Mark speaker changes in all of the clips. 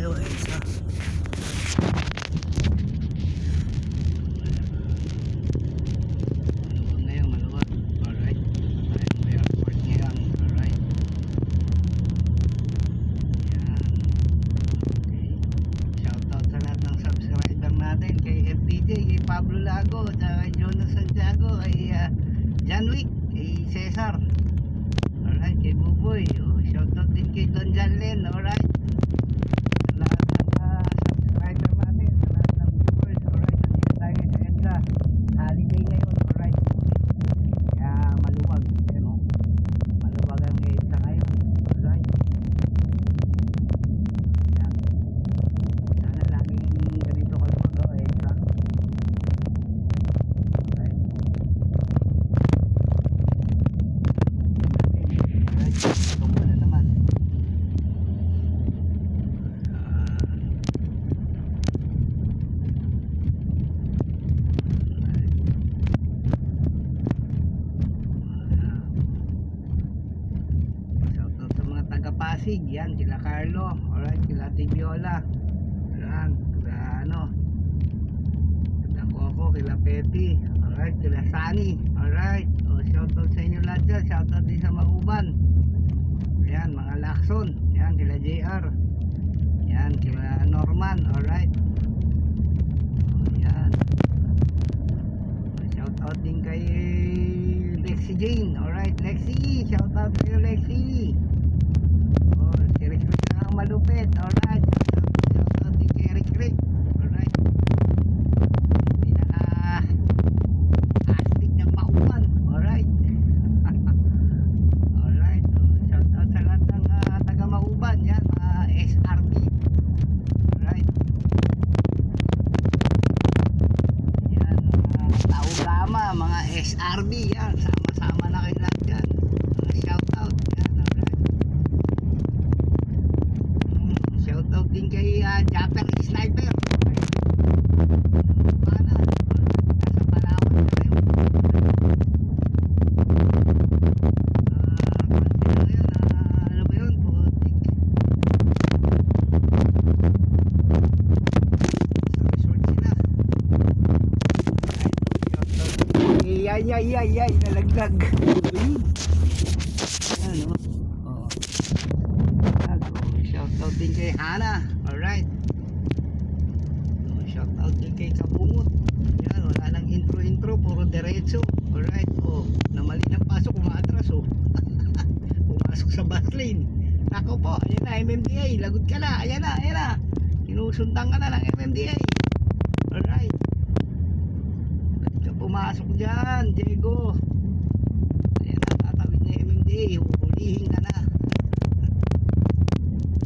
Speaker 1: tayo. Shoutout sa Pablo Lago, kay Jonas Santiago, kay John Wick, kay Cesar. Alright, kay Buboy. Oh, shoutout din kay Don Janlen. Alright. Sa lahat ng ah, subscriber natin, sa lahat ng viewers. Alright, nandito tayo sa EDSA. Holiday ngayon. Alright. Kaya maluwag. Ayan o. Maluwag ang EDSA ngayon. Alright. Ayan. Sana laging ganito kaluwag o EDSA. Alright. Alright, ito muna naman. Ah. Shoutout sa mga taga Pasig, yan, kila Carlo, alright, kila Tibiola, yan, kila ano, kila Coco, kila Petty, alright, kila Sunny, alright, o shoutout sa inyo lahat dyan, shoutout din sa Mauban, yan, mga Lacson, yan, kila JR, yan, kila Norman, alright, yan, shoutout din kay Lexi Jane, alright, Lexi, shoutout sa'yo Lexi, oh, si Rick Rick na ang malupit, alright, shoutout din kay Rick Rick, alright, pinaka astig ng mauman, alright, alright, oh, shoutout sa lahat ng ah, taga yan, mga SRB, alright, yan, mga tao mga SRB, yan, sama-sama na kayo lahat yan, mga shoutout, yan, alright, Mm, shoutout din kay ah, Japper Sniper, Bukana, nasa Palawan na kayo, Ah, kung sino yun, ah, ano ba yun, putik, sa resort sila, Ay, ay, ay, ay, ay, nalaglag. Ayun. Ayan, oh. Oo. Ayan, oh. Shoutout din kay Hana. Alright. Oh, Shoutout din kay Kabungot. Yan, wala nang intro-intro, puro diretso. Alright, oh. Namali ng pasok, umaatras, oh. Pumasok sa bus lane. Nako po, ayan na, MMDA. Lagot ka na, ayan na, ayan na. Sinusundan ka na ng MMDA. Alright. Ba't ka pumasok dyan, Diego? Ayan na, tatawid na MMDA. Huhulihin ka na.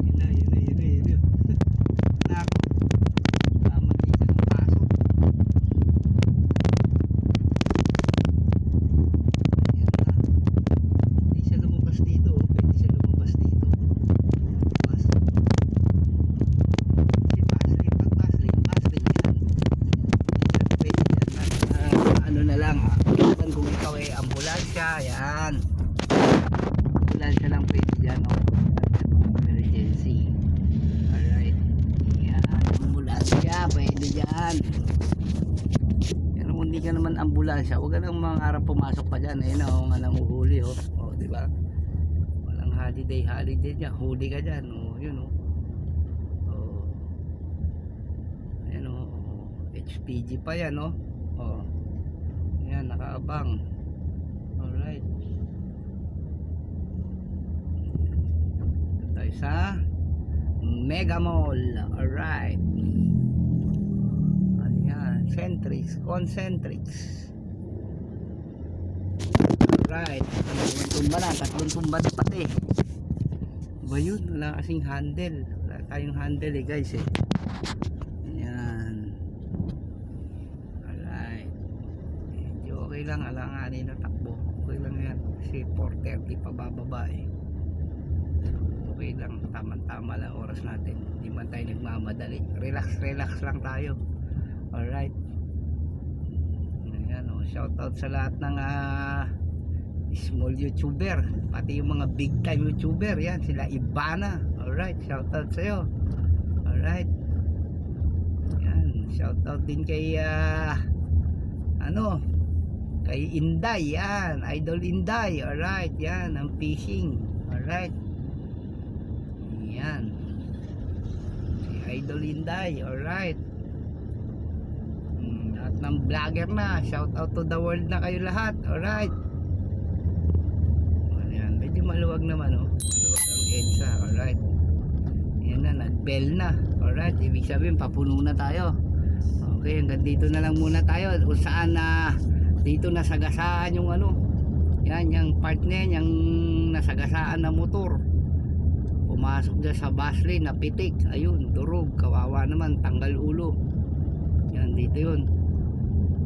Speaker 1: Yun na, yun na, yun na, yun na. Nako. Tama din ka ng pasok. Ayan na. Hindi siya lumabas dito. oh. Pwede siya lumabas dito. Lumabas. Si Basley, pag Basley, Basley yan. Pwede yan. Ah, ano na lang, ah. Kailangan kung ikaw ay ambulansya, yan. Ambulansya lang pwede dyan, oh. Emergency. Alright. Yan, ambulansya, pwede dyan. Pero kung hindi ka naman ambulansya, huwag ka nang mangarap pumasok pa dyan. Ayun na, oh, nga nang uhuli, oh. Oh, di ba? Walang holiday, holiday dyan. Huli ka dyan, oh. Yun, oh. Oh. Oh. oh. HPG pa yan, oh. Oh. Ayan, nakaabang. Alright. Ito sa Mega Mall. Alright. Ayan. Centrix. Concentrix. Alright. Tatlong tumba na. Tatlong tumba na pati. Ba yun? Wala kasing handle. Wala tayong handle eh guys eh. Ayan. Alright. Okay lang. Alanganin na takbo. Kasi 4.30 pa bababa eh. Okay lang. Tama-tama lang oras natin. Hindi man tayo nagmamadali. Relax, relax lang tayo. Alright. Ayan o. Shoutout sa lahat ng ah, small YouTuber. Pati yung mga big time YouTuber. Yan. Sila Ibana. Alright. Shoutout sa'yo. Alright. Yan. Shoutout din kay ah, ano kay Inday yan Idol Inday alright yan ang fishing alright yan si Idol Inday alright Mm, lahat ng vlogger na shout out to the world na kayo lahat alright Ayan, medyo maluwag naman oh. Maluwag ang EDSA, alright. Yan na, nag-bell na. Alright, ibig sabihin papuno na tayo. Okay, hanggang dito na lang muna tayo. Kung saan na dito nasagasaan yung ano. Yan, yung part na yung nasagasaan na motor. Pumasok dyan sa bus lane, napitik. Ayun, durog, kawawa naman, tanggal ulo. Yan, dito yun.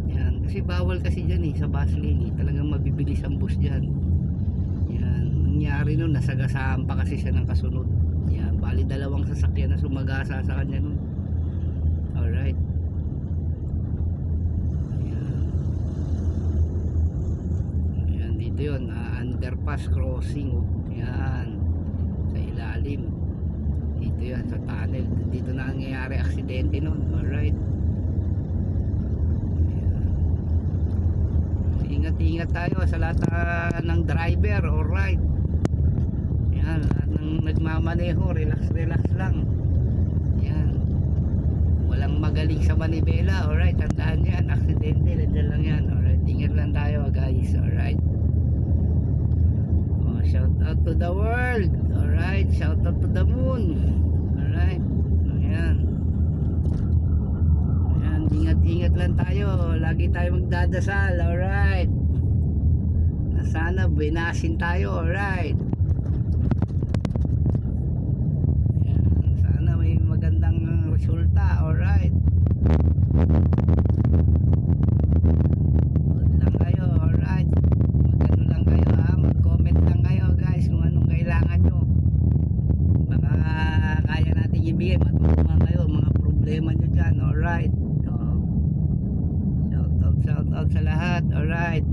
Speaker 1: Yan, kasi bawal kasi dyan eh, sa bus lane eh. Talagang mabibilis ang bus dyan. Yan, nangyari nun, nasagasaan pa kasi siya ng kasunod. Yan, bali dalawang sasakyan na sumagasa sa kanya nun. Alright. Yan. Dito yun, ah, underpass crossing. Oh. Yan, sa ilalim. Dito yan, sa tunnel. Dito na nangyayari aksidente nun. Alright. ingat-ingat tayo sa lahat ah, ng driver alright yan lahat ng nagmamaneho relax relax lang yan walang magaling sa manibela alright tandaan yan aksidente nandiyan lang yan alright ingat lang tayo guys alright shout out to the world alright shout out to the moon alright ayan Ayan, ingat-ingat lang tayo. Lagi tayo magdadasal, alright. Na sana binasin tayo, alright. Ayan, sana may magandang resulta, alright. Huwag lang kayo, alright. Magano lang kayo ha, mag-comment lang kayo guys kung anong kailangan nyo. Baka kaya natin ibigay, matulungan kayo, mga problema nyo dyan, alright. Oh. Shout out, shout out sa lahat, alright.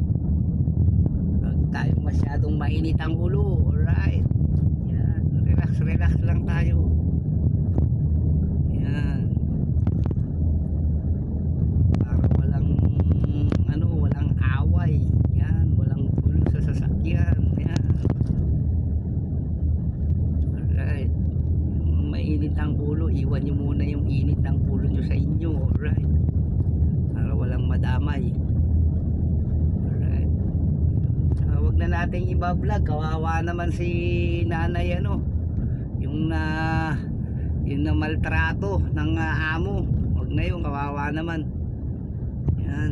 Speaker 1: Huwag tayong masyadong mainit ang ulo, alright. Yan, relax, relax lang tayo. Yan. Para walang, ano, walang away. Yan, walang gulo sa sasakyan. Yan. Alright. Mainit ang ulo, iwan nyo muna yung init ng ulo nyo sa inyo. Alright. Para walang madamay. Alright. Saka wag na nating iba-vlog. Kawawa naman si nanay ano. Yung na yung na maltrato ng ah, amo. Wag na yung kawawa naman. Yan.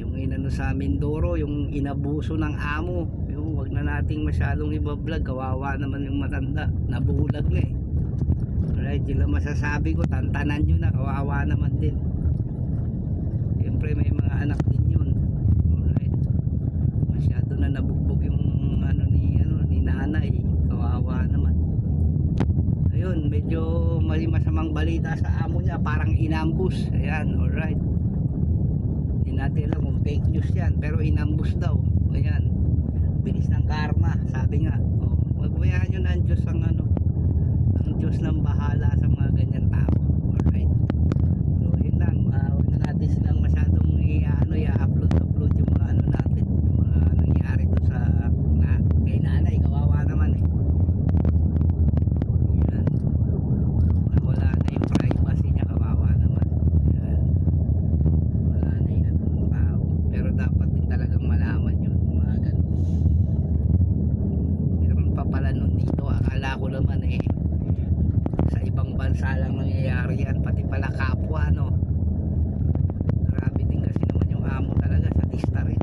Speaker 1: Yung inano sa Mindoro, yung inabuso ng amo. Yung wag na nating masyadong iba-vlog. Kawawa naman yung matanda. Nabulag na eh. Alright, yun masasabi ko. Tantanan nyo na. Kawawa naman din. Siyempre may mga anak din yun. Alright. Masyado na nabugbog yung ano ni ano ni nanay. Kawawa naman. Ayun, medyo balita sa amo niya, parang inambus. Ayan, alright. Hindi natin alam kung fake news yan, pero inambus daw. Ayan. Bilis ng karma, sabi nga. Oh, magbayaan nyo na ang Diyos ang ano, ang Diyos ng bahala sa mga ganyan tao. Alright. So, yun lang. Uh, huwag na natin silang masyadong i-ano, i-upload, upload yung mga ano natin, yung mga nangyari to sa na, kay nanay. Kawawa naman eh. Yan. Wala na yung privacy niya, kawawa naman. Yan. Wala na yung ano ng tao. Pero dapat din talagang malaman yun, mga ganun. Meron pa pala nun dito, akala ko naman eh, sa ibang bansa lang nangyayari yan, pati pala kapwa, no? Grabe din kasi naman yung amo talaga, sa rin.